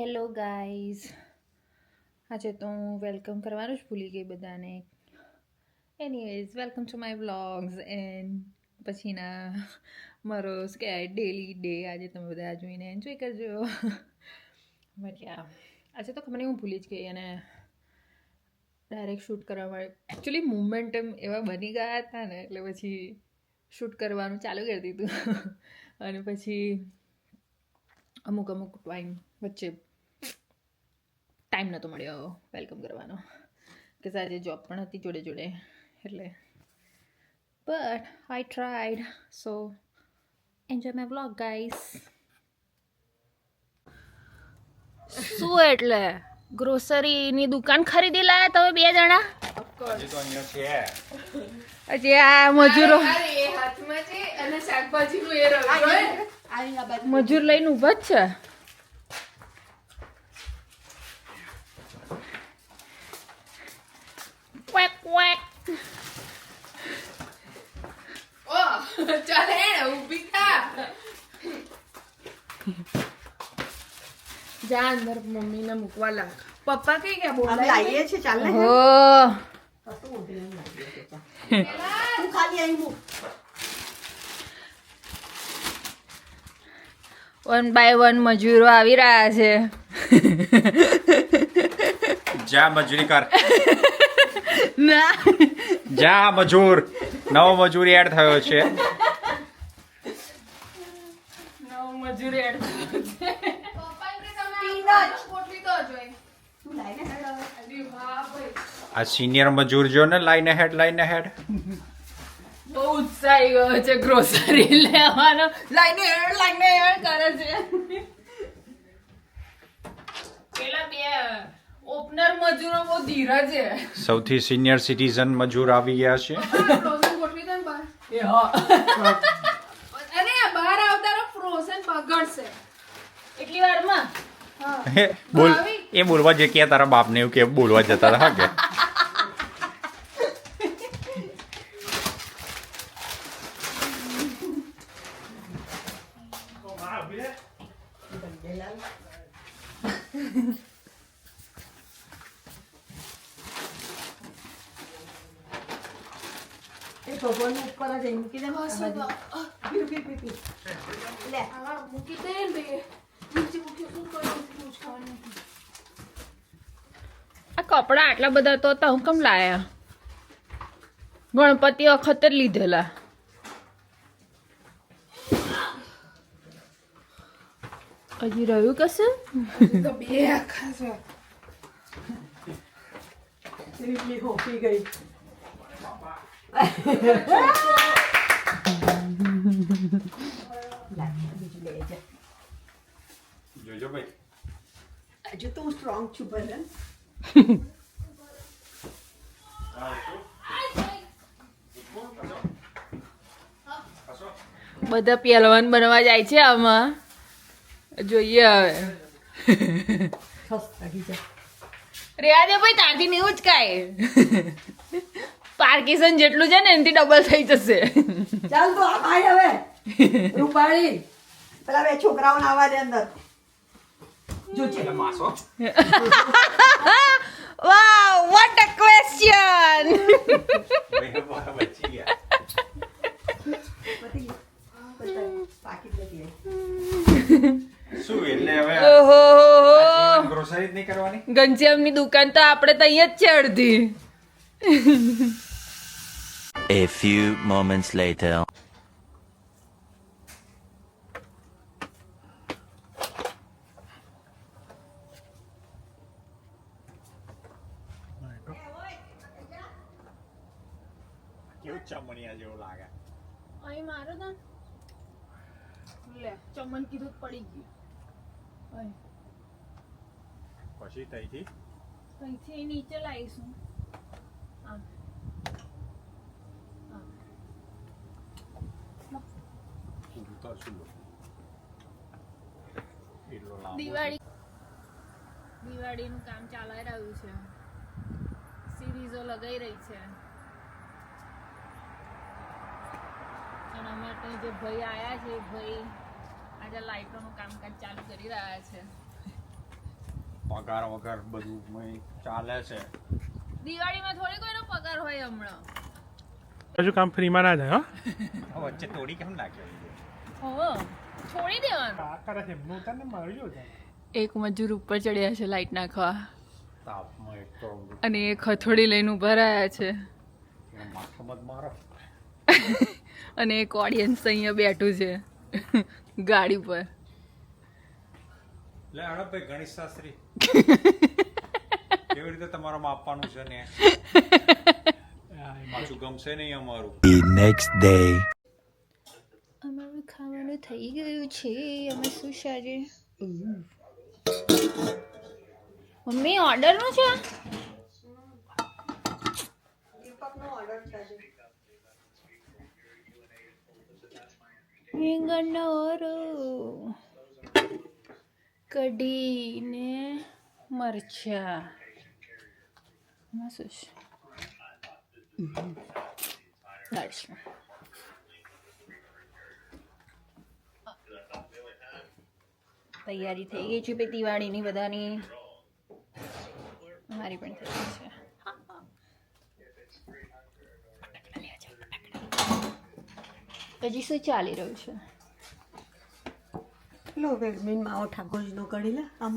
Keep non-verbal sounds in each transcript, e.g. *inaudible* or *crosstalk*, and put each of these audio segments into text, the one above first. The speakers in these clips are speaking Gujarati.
હેલો ગાઈઝ આજે તો હું વેલકમ કરવાનું જ ભૂલી ગઈ બધાને. Anyways welcome to my vlogs and પછીના મારો કહેવાય ડેલી ડે આજે તમે બધા જોઈને એન્જોય કરજો. બટ યા આજે તો ખબર હું ભૂલી જ ગઈ અને ડાયરેક્ટ શૂટ કરવા માટે એકચ્યુઅલી મુમેન્ટ એવા બની ગયા હતા ને, એટલે પછી શૂટ કરવાનું ચાલુ કરી દીધું. *laughs* અને પછી અમુક અમુક ટાઈમ વચ્ચે ટાઈમ નહોતો મળ્યો વેલકમ કરવાનો. કે આજે જોબ પણ હતી જોડે જોડે એટલે. But I tried so enjoy my blog guys શું એટલે? ગ્રોસરીની દુકાન ખરીદી લાયા તમે બે જણા? હજી તો અહીંયા છે. હજી આ મજૂરો મજૂર લઈને ઊભા જ છે? ક્વેક ક્વેક જા અંદર મમ્મીને મૂકવા લાગ પપ્પા કઈ ગયા બોલ લાઈએ છે ચાલ ને તું ખાલી મૂક વન બાય વન મજૂરો આવી રહ્યા છે. જા મજૂરી કર. ના. જા મજૂર. નવો મજૂર એડ થયો છે. મજૂરી એડ તું લાઈને આ સિનિયર મજૂર જો ને લાઈને હેડ લાઈન હેડ બહુ ઉત્સાહી ગયો છે ગ્રોસરી લેવાનો. લાઈને હેડ લાઈન હેડ કરે છે. પેલા બે ઓપનર મજૂરો બહુ ધીરા છે સૌથી સિનિયર સિટીઝન મજૂર આવી ગયા છે. એ હા. અરે બહાર આવતા ફ્રોઝન બગડશે. એટલી વારમાં? બોલ. એ બોલવા જે કે તારા બાપને એવું કે બોલવા જતા હતા કે. *laughs* *laughs* એ ભગવાનનું ઉપર જ મૂકી દે આ. લે. મૂકી દે ને મૂકી શું કપડાં આટલા બધા તો હતા હું કેમ લાયા? ગણપતિ વખતે જ લીધેલા. હજી રહ્યું કશે? તો બે આખા છે. ગઈ. જોજો ભાઈ હજુ તો હું સ્ટ્રોંગ છું ભલે બધા પહેલવાન બનવા જાય છે આમાં. જોઈએ હવે. રેવા દે ભાઈ તારથી નહીં ઉચકાય પાર્કિસન જેટલું છે ને એનાથી ડબલ થઈ જશે. ચાલ તો આ ભાઈ હવે. રૂપાળી પેલા બે છોકરાઓને આવવા દે અંદર. વોટ અ ક્વેશ્ચન કરવાની? ઘનશ્યામની દુકાન તો આપણે તો અહીંયા જ છે અડધી. A few moments later. કેવું ચમણિયા જેવું લાગે અહીં મારો તો લે ચમન કીધું પડી ગયું અહીં પછી તઈથી અહીંથી નીચે લાવીશું આમ આમ. પૂરું તો શું એટલો લાંબો દિવાળી. દિવાળીનું કામ ચાલી રહ્યું છે. સિરીઝો લગાઈ રહી છે. અને અમારે જે ભાઈ આયા છે ભાઈ આજે લાઇટોનું કામકાજ ચાલુ કરી રહ્યા છે. પગાર વગર બધું ચાલે છે. દિવાળીમાં થોડી કોઈનો પગાર હોય હમણાં. હજુ કામ ફ્રીમાં ના જાય વચ્ચે તોડી કેમ નાખ્યો? છોડી દેવાનું. કરે છે હું તને મળ્યો છે? એક મજૂર ઉપર ચડ્યા છે લાઈટ નાખવા. તાપમાં એક તો અને એક હથોડી લઈને ઊભા રહ્યા છે. માથામાં મારો. *laughs* અને એક ઓડિયન્સ અહીંયા બેઠું છે. *laughs* ગાડી પર લે હડો ભાઈ ગણેશ શાસ્ત્રી. *laughs* કેવી રીતે તમારા આપવાનું છે ને? પાછું ગમશે નહીં અમારું. The next day. અમારું ખાવાનું થઈ ગયું છે. અમે શું છે આજે? મમ્મી ઓર્ડરનું છે. રીંગણનો ઓરો. કઢી ને મરચા શું છે. તૈયારી થઈ ગઈ છે ભાઈ દિવાળીની બધાની. મારી પણ થઈ ગઈ છે. હજી શું ચાલી રહ્યું છે? લો વેગમીન માવો ઠાકોરજીનો કરી લે આમ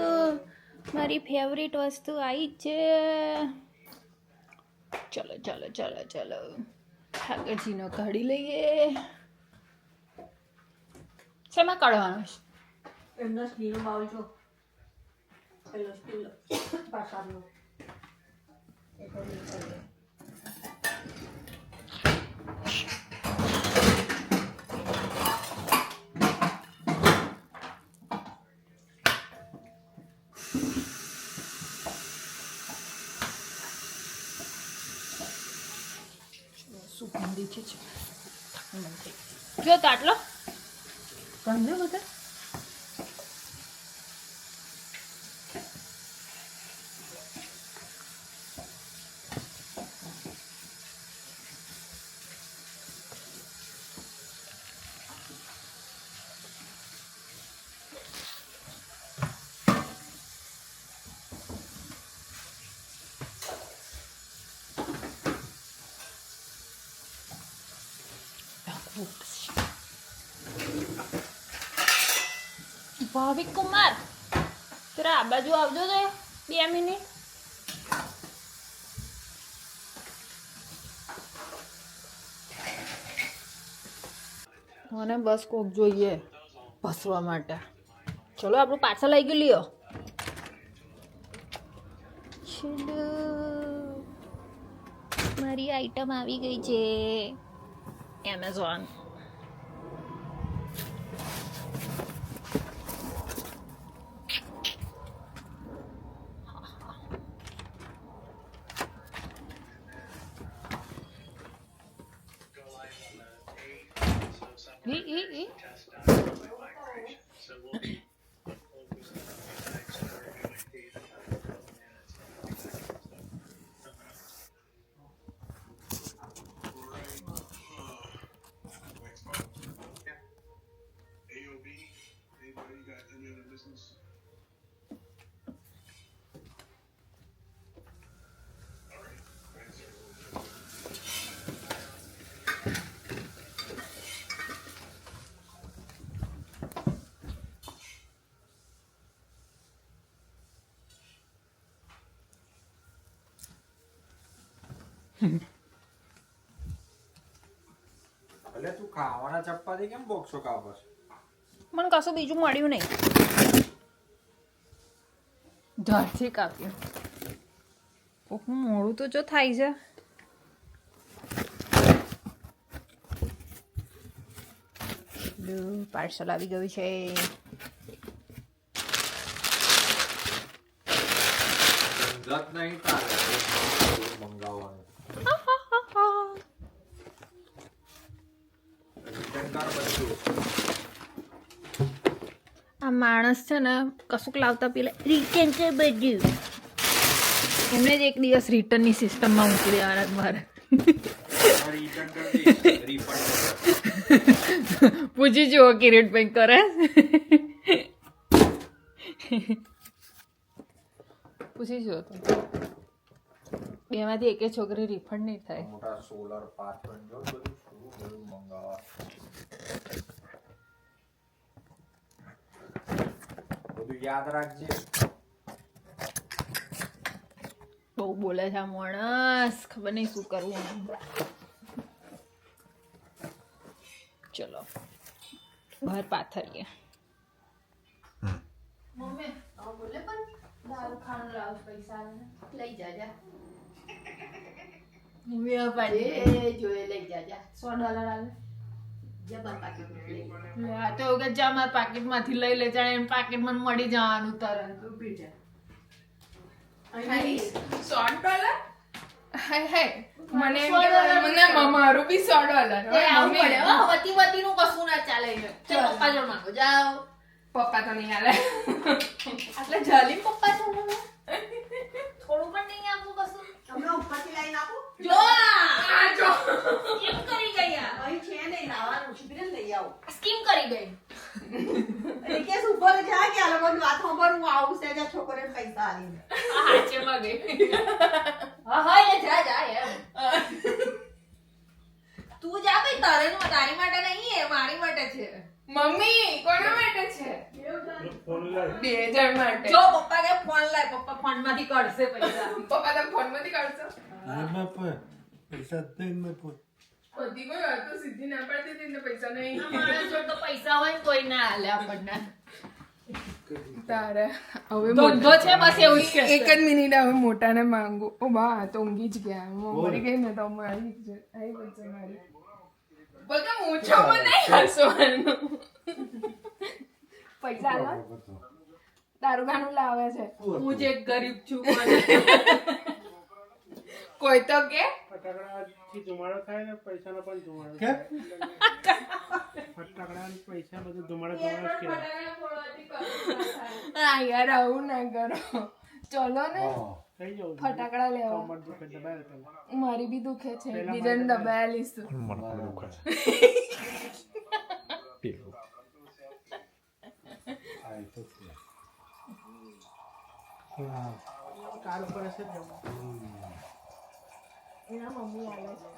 *laughs* મારી ફેવરેટ વસ્તુ આવી છે. ચલો ચલો ચલો ચલો. ઠાકરજીનો કાઢી લઈએ. શેમાં કાઢવાનો છે? એમનો સ્ટીલનો બાઉલ જો પેલો સ્ટીલ પ્રસાદનો એ તો નહીં કરીએ. સુગંધી છે જો તો આટલો ગંધે બધા ભાવિક કુમાર જરા આ બાજુ આવજો તો બે મિનિટ. મને બસ કોક જોઈએ ભસવા માટે. ચલો આપણું પાર્સલ આવી ગયું લ્યો. ચલો મારી આઈટમ આવી ગઈ છે. એમેઝોન એ એ એ એટલે તું ખાવાના ચપ્પાથી કેમ બોક્સો કાપસ મને કશું બીજું મળ્યું નહીં. ધારથી કાપ્યું. કોકનું મોડું તો જો થાય છે. પાર્સલ આવી ગયું છે જત નહીં તારે મંગાવવાનું રિટર્ન કર બધું આ માણસ છે ને કશુંક લાવતા પેલા રિટર્ન છે બધું. એમને જ એક દિવસ રિટર્નની સિસ્ટમમાં મૂકી દેવાના મારે. જુઓ પૂછી જુઓ કિરીટભાઈ કરે. પૂછીશું તો. બેમાંથી એકે છોકરી રિફંડ નહીં થાય. મોટા સોલર પાર્ક જો બધું યાદ રાખજે. બહુ બોલે છે માણસ. ખબર નહીં શું કરવું ચલો બહાર પાથરીએ. મમ્મી બોલે પણ દારૂ લાવ પૈસા લઈ જાજા. હવે પાડી જોયે લઈ જાજા. સો ડોલર આવે. તો કે જા મારા પાકીટમાંથી લઈ લે જાણે એમ પાકીટમાં મને મળી જવાનું તરત. ઊભી જા સો ડોલર હાય હાય મને એમ સો કે ડોલર મને મારું બી સો ડોલર એ આવું પડે. હો વતી વતીનું કશું ના ચાલે છે પપ્પા જોડ માંગો. જાઓ. પપ્પા તો નહીં હાલે. એટલે જલી પપ્પા છો થોડું પણ નહીં આપવું કશું? તમને ઉપરથી લાઈન આપું. જો આ! જો. સ્કીમ કરી ગઈ આ. અહીં છે નહીં લાવવાનું છે. લઈ આવો. સ્કીમ કરી ગઈ. એ કે ઉપર જા કે આ લોકોની વાત સાંભળ હું આવું છે છોકરે છોકરીને પૈસા આલીને આ હાચેમાં ગઈ. હા હા એટલે જા જા એમ. તું જા ભાઈ તારે નું તારી માટે નહીં એ મારી માટે છે. મમ્મી કોના માટે છે? ફોન બે જણ માટે. જો પપ્પા કે ફોન લાય પપ્પા ફોનમાંથી કાઢશે પૈસા. *laughs* પપ્પા તો ફોનમાંથી કાઢશો? અરે બાપા પૈસા દે મે પોત બધી કોઈ વાત તો સીધી ના પડતી હતી ને પૈસા નહીં. મારા જો તો પૈસા હોય ને કોઈ ના હાલે આપણને. તારે હવે ધંધો છે બસ એવું જ એક જ મિનિટ હવે મોટાને માંગુ. ઓ બા તો ઊંઘી જ ગયા. મરી ગઈ ને તો મારી જ આવી બચે મારી. મૂછોમાં નહીં હસવાનું પૈસા લો તારું ગાનું લાવે છે હું જે ગરીબ છું કોઈ તો કે ફટાકડાથી ધુમાડો થાય ને પૈસાનો પણ ધુમાડો કે? ફટાકડા પૈસા બધું ધુમાડો ધુમાડો કહેવાય હા યાર આવું ના કરો ચલો ને થઈ જવું ફટાકડા લેવા. કમર દુખે દબાય પેલા મારી બી દુખે. છે બીજાને દબાયા લીશું મને પણ દુખે પેલું. કાર ઉપર હશે જ એના મમ્મી આવે છે.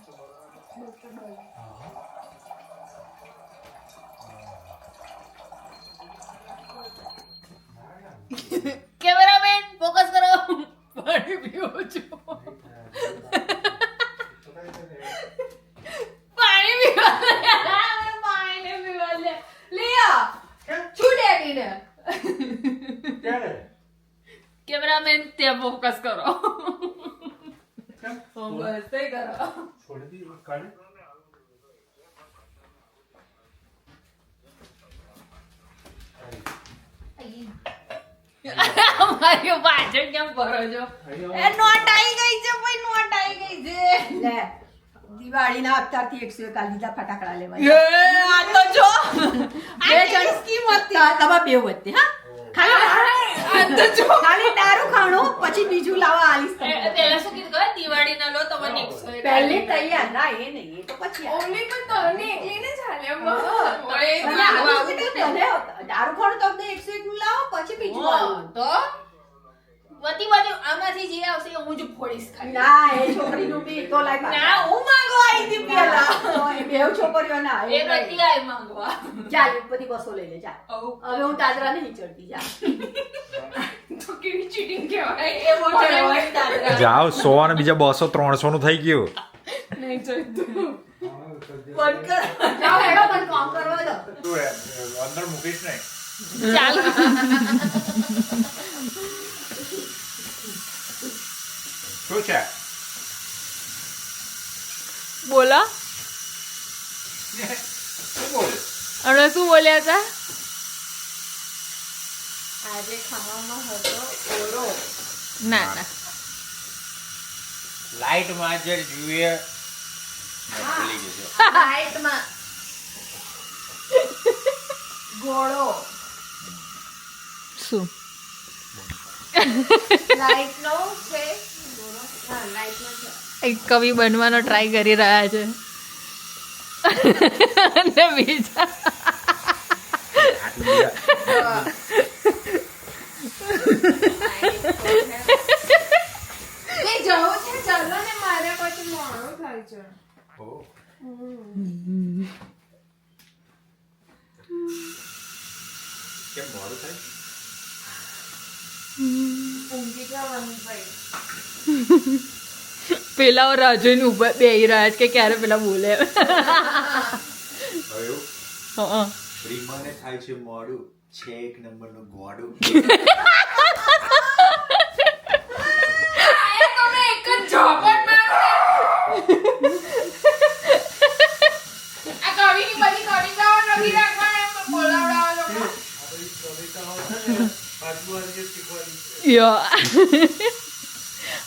કેમેરામેન ફોકસ કરો પાણી પીવું છું પાણી પીવા લે. હવે પાણી પીવા લે લિયા છું ડેડીને કેમેરામેન તે ફોકસ કરો ફોકસ તે કરો છોડી દી પાછળ કેમ ફરો છો? એ નોટ આવી ગઈ છે ભાઈ નોટ આવી ગઈ છે. લે દિવાળીના અત્યારથી એકસો એક લીધા ફટાકડા લેવા એ, આ તો જો. બે જણ સ્કીમ હતી? તમા બે હતી હા. ખાલી દારૂ ખાણું પછી બીજું લાવવા આલીસ એ, શું કીધું ખબર? દિવાળી ના લો તમને એકસો પહેલી તૈયાર ના એ નહીં એ તો પછી ઓમની પણ ચાલે દારૂ ખાણું તમને એકસો એક નું લાવો પછી બીજું તો? બધી બાજુ આમાંથી જે આવશે હું જ ફોડીશ ખાલી. ના એ છોકરીનું બી તો લાય ના હું માંગો આવી હતી પેલા. એ બેવ છોકરીઓ ના એ નથી આવી માંગવા. ચાલ બધી બસો લઈ લે ચાલ. હવે હું તાજરા નહીં ચડતી જા. તો કેવી ચીટિંગ કહેવાય. એ ચડવાની દાદરા. જાઓ સો અને બીજા બસો ત્રણસો નું થઈ ગયું. નહીં ચડતું. બંધ કર. જાઓ હેડો પણ કામ કરવા દો. અંદર મૂકીશ નહીં. ચાલો. શું છે? બોલો. અને શું બોલ્યા? હતા? આજે ખાવામાં હતો ઓરો. ના ના. લાઈટમાં જે જોઈએ ભૂલી ગયો લાઈટમાં ગોળો. શું? હા લાઈટનો છે. એક કવિ બનવાનો ટ્રાય કરી રહ્યા છે. અને બીજા કેમ મોડું થાય? ઊંઘી જવાનું ભાઈ. પેલા રાહ જોઈને ઊભા બે રહ્યા છે કે ક્યારે પેલા બોલે. થાય છે મોડું. છે એક નંબરનું ગોડું. તમે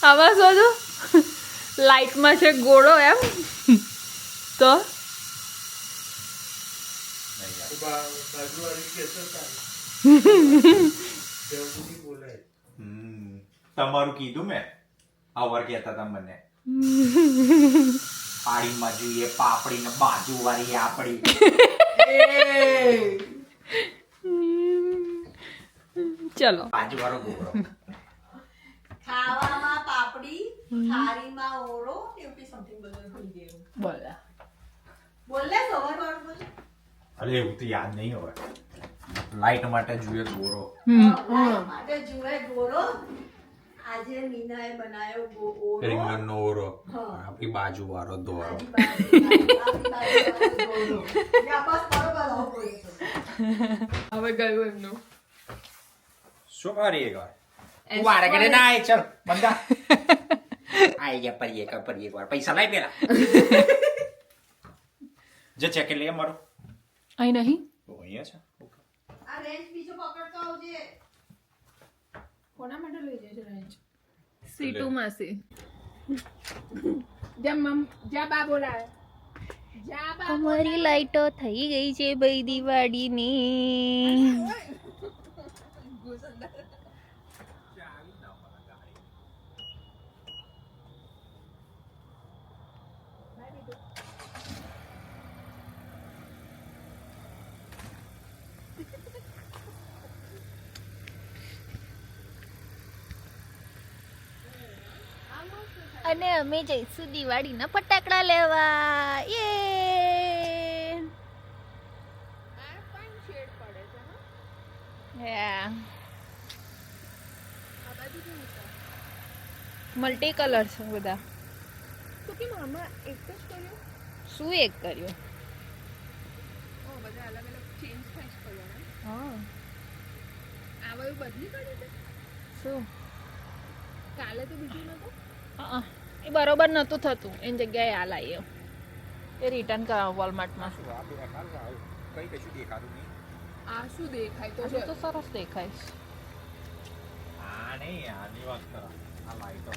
આમાં શું હતું લાઈટમાં છે ગોળો એમ. તો? તમારું કીધું મેં. અવર કહેતા હતા મને. પાડીમાં જોઈએ પાપડી ને બાજુ વાળી આપડી ચલો. બાજુ વાળો ગોળો. ખાવામાં પાપડી થાળીમાં ઓરો એવું something બધું ભૂલી હું. બોલા બોલ સવાર વાળું બોલ અરે એવું તો યાદ નહીં હવે લાઈટ માટે જોઈએ ગોરો માટે જુએ ગોરો આજે મીનાએ બનાવ્યો ગો- ઓરો રીંગણનો ઓરો આપણી બાજુ વાળો દોરો. હવે ગયું એમનું શું મારી એક વાર વારે ઘડે ના આય ચલ બંધા આઈ ગયા પરીએ કા પરીએ એક વાર પૈસા લાઈ પેલા જે ચેક લે મારો અહીં નહીં ઓ અહીંયા છે ઓકે આ રેન્જ બીજો પકડતો આવજે કોના માટે લઈ જાય છે રેન્જ સીટુ માસી જ્યાં મમ જ્યાં બા બોલાવે અમારી લાઈટો થઈ ગઈ છે ભાઈ દિવાળીની અમે જઈશું દિવાળીના ફટાકડા લેવા. યે. મલ્ટી કલર છે બધા. તો કેમ આમાં એક જ કર્યું? શું એક કર્યો? ઓ બધા અલગ અલગ ચેન્જ થાય કર્યો ને હા. આ બદલી કર્યું છે? શું? કાલે તો બીજું નતું? હા. એ બરોબર નહોતું થતું. એની જગ્યાએ આ લાવ્યો એ રિટર્ન કરાવો વોલમાર્ટમાં કઈ કશું દેખાતું નહીં? આ શું દેખાય? તો તો સરસ દેખાય છે. આ નહીં આની વાત કરા. આ લાઈટો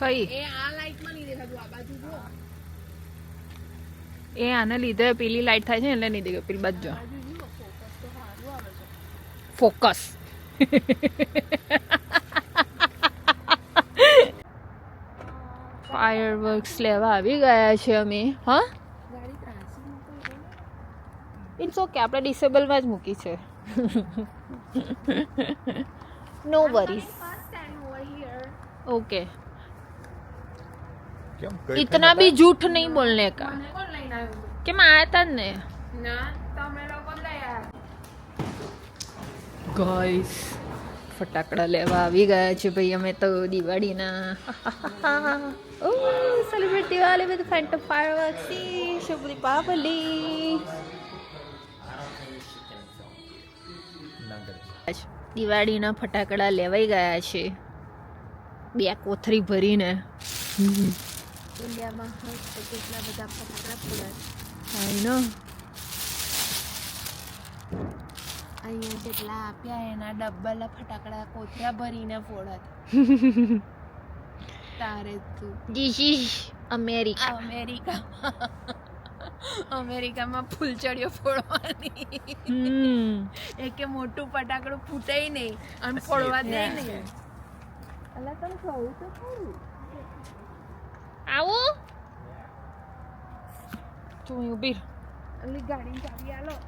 કઈ? એ આ લાઈટમાં નહીં દેખાતું આ બાજુ જો એ આને લીધે પેલી લાઈટ થાય છે એટલે નહીં દેખાય. પેલી બાજુ જો. ફોકસ તો સારું આવે છે ફોકસ ફાયર વર્ક્સ લેવા આવી ગયા છે અમે હા ગાડી ત્રાસી મૂકો ઇટ્સ ઓકે આપણે ડિસેબલમાં જ મૂકી છે no worries first time over here okay કેમ इतना भी झूठ नहीं बोलने का મને કોણ લઈને આવ્યું કે मैं आया था ने ના તમે લોકો જ લઈ આવ્યા ગાઈસ ફટાકડા લેવા આવી ગયા છે ભાઈ અમે તો દિવાળીના. ઓ celebrate Diwali with Phantom fireworks શુભ દીપાવલી દિવાળીના ફટાકડા લેવાઈ ગયા છે. બે કોથરી ભરીને. ઇન્ડિયામાં કેટલા બધા ફટાકડા ફોડાય આઈ નો. અહીંયા જેટલા આપ્યા એના ડબ્બાલા ફટાકડા કોથરા ભરીને ફોડત. *laughs* તારે તું ધીસ ઇઝ અમેરિકા. અમેરિકામાં *laughs* અમેરિકામાં ફૂલચડીઓ ફોડવાની. *laughs* એ કે મોટું ફટાકડું ફૂટાય નહીં અને ફોડવા દે નહીં. અલા તમે કહું તો ખરું. આવો? તું ઊભી રહે. અલી ગાડીની ચાવી આલો.